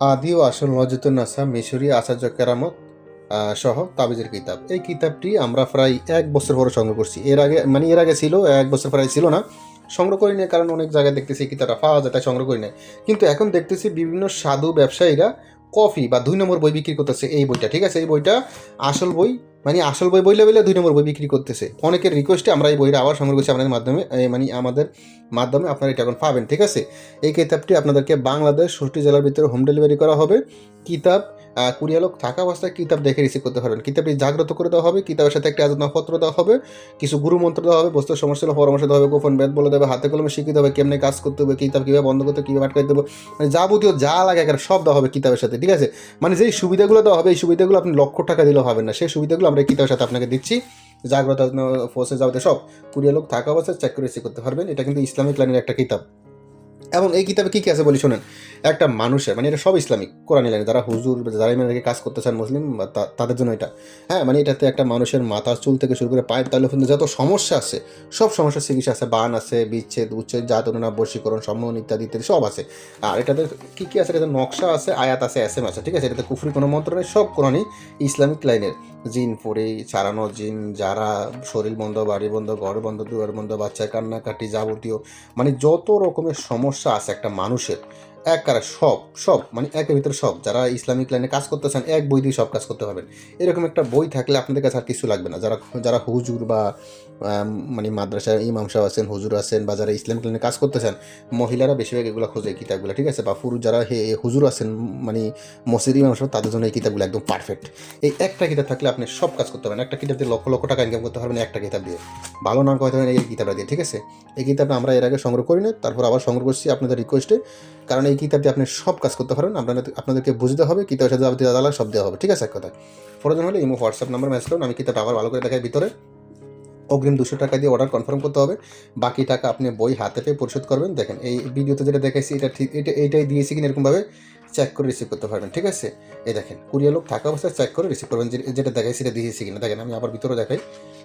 আদি ও আসল নাসা, মিশরি আচার্য কেরামত সহ তাবিজের কিতাব। এই কিতাবটি আমরা প্রায় এক বছর পরে সংগ্রহ করছি। এর আগে মানে এর আগে ছিল, এক বছর প্রায় ছিল না। সংগ্রহ করি না কারণ অনেক জায়গায় দেখতেছি কিতাবটা পাওয়া যায়, তাই সংগ্রহ করি না কিন্তু এখন দেখতেছি বিভিন্ন সাধু ব্যবসায়ীরা কফি বা দুই নম্বর বই বিক্রি করতেছে এই বইটা, ঠিক আছে? এই বইটা আসল বই মানে আসল বই বইলে বইলে দুই নম্বর বই বিক্রি করতেছে। অনেকের রিকোয়েস্টে আমরা এই বইটা আবার সংগ্রহ করছি আপনাদের মাধ্যমে মানে আমাদের মাধ্যমে আপনারা এটা এখন পাবেন, ঠিক আছে? এই কিতাবটি আপনাদেরকে বাংলাদেশ ষষ্ঠী জেলার ভিতরে হোম ডেলিভারি করা হবে। কিতাব আহ, কুরিয়ার লোক থাকা অবস্থায় কিতাব দেখে রিসিভ করতে পারবেন। কিতাবটি জাগ্রত করে দেওয়া হবে কিতাবের সাথে একটি আজাদনাপত্র দেওয়া হবে কিছু গুরু মন্ত্র দেওয়া হবে বস্তুর সমস্যা হলে পরামর্শ দেওয়া হবে গোপন বেদ বলে দেবে হাতে কলমে শিখিয়ে দেবে কেমনে কাজ করতে হবে কিতাব কীভাবে বন্ধ করতে কীভাবে আটকাই দেবো মানে যাবতীয় যা লাগে একেবারে সব দেওয়া হবে কিতাবের সাথে ঠিক আছে? মানে যেই সুবিধাগুলো দেওয়া হবে এই সুবিধাগুলো আপনি লক্ষ টাকা দিলেও হবে না। সেই সুবিধাগুলো আমরা কিতাবের সাথে আপনাকে দিচ্ছি। জাগ্রত ফোর্সে যাওয়াতে সব। কুরিয়ার লোক থাকা অবস্থায় চেক করে করতে পারবেন। এটা কিন্তু ইসলামিক লাইনের একটা কিতাব। এবং এই কিতাবে কী কী আছে বলি শোনেন। একটা মানুষের মানে এটা সব ইসলামিক, কোরআন লাইনে যারা হুজুর, যারা ইমানকে কাজ করতে চান মুসলিম তাদের জন্য এটা। হ্যাঁ মানে এটাতে একটা মানুষের মাথা চুল থেকে শুরু করে পায়ের পর্যন্ত যত সমস্যা আছে, সব সমস্যার চিকিৎসা আছে, বান আছে, বিচ্ছেদ, উচ্ছেদ জাতনা বশীকরণ, সম্মোহন ইত্যাদি ইত্যাদি, সব আছে। আর এটাতে কী কী আছে? এটাতে নকশা আছে, আয়াত আছে এস এম আছে, ঠিক আছে? এটাতে কুফরি কোনো মন্ত্র নেই, সব কোরআনই ইসলামিক লাইনের। জিন পরে চারানো জিন, যারা শরীর বন্ধ, বাড়ি বন্ধ, ঘর বন্ধ, দুয়ার বন্ধ বাচ্চা কান্নাকাটি যাবতীয় মানে যত রকমের সমস্যা আছে একটা মানুষের এক কারা সব সব মানে একের ভিতরে সব। যারা ইসলামিক লাইনে কাজ করতে চান এক বই দিয়ে সব কাজ করতে পারবেন। এরকম একটা বই থাকলে আপনাদের কাছে আর কিছু লাগবে না। যারা যারা হুজুর বা মানে মাদ্রাসার ইমাম সাহেব আছেন, হুজুর আছেন বা যারা ইসলামিক লাইনে কাজ করতে চান মহিলারা বেশিরভাগ এগুলো খোঁজে এই কিতাবগুলো, ঠিক আছে? বা পুরুষ যারা হে হুজুর আছেন মানে মসজিদ ইমাম সাহেব, তাদের জন্য এই কিতাবগুলো একদম পারফেক্ট এই একটা কিতাব থাকলে আপনি সব কাজ করতে পারেন একটা কিতাব দিয়ে লক্ষ লক্ষ টাকা ইনকাম করতে পারবেন, একটা কিতাব দিয়ে। ভালো নাম করতে পারেন এই কিতাবটা দিয়ে, ঠিক আছে? এই কিতাবটা আমরা এর আগে সংগ্রহ করি না তারপর আবার সংগ্রহ করছি আপনাদের রিকোয়েস্টে কারণ এই কিতাব দিয়ে আপনি সব কাজ করতে পারেন আপনাদের আপনাদেরকে বুঝতে হবে, কিতাবের সাথে যাবতীয় আদালা সব দেওয়া হবে, ঠিক আছে? এক কথা প্রয়োজন হলে ইমো, হোয়াটসঅ্যাপ নাম্বার ম্যাচ করুন, আমি কিতাবটা আবার ভালো করে দেখাই ভিতরে। অগ্রিম দুশো টাকা দিয়ে অর্ডার কনফার্ম করতে হবে। বাকি টাকা আপনি বই হাতে পেয়ে পরিশোধ করবেন। দেখেন, এই ভিডিওতে যেটা দেখেছি এটা ঠিক এটা এইটাই দিয়েছি কিনা এরকমভাবে। চেক করে রিসিভ করতে পারবেন, ঠিক আছে? এই দেখেন, কুরিয়ার লোক থাকা অবস্থায় চেক করে রিসিভ করবেন যেটা দেখাইছি সেটা দিয়েছি কিনা। দেখেন, আমি আবার ভিতরে দেখাই।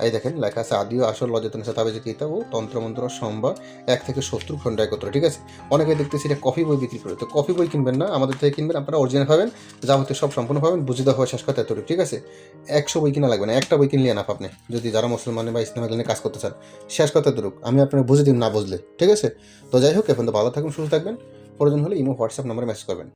এই দেখেন, লেখা আছে আদিও আসল লজতন সাথে যে কিতাব ও তন্ত্রমন্ত্র সম্ভব এক থেকে সত্তর খণ্ড একত্র, ঠিক আছে? অনেকে দেখতেছি এটা কফি বই বিক্রি করে। তো কফি বই কিনবেন না, আমাদের থেকে কিনবেন, আপনারা অরিজিনাল পাবেন যাবতীয় সব সম্পূর্ণ পাবেন, বুঝে দেওয়া হয় শেষ কথা এতটুকু, ঠিক আছে? একশো বই কিনা লাগবে না, একটা বই কিনলে না আপনি, যদি যারা মুসলমান বা ইসলামিক লাইনে কাজ করতে চান। শেষ কথা এতটুকু, আমি আপনাকে বুঝে দিন না বুঝলে, ঠিক আছে? তো যাই হোক এখন তো ভালো থাকুন, সুস্থ থাকবেন, প্রয়োজন হলে ইমো, হোয়াটসঅ্যাপ নম্বরে মেসেজ করবেন।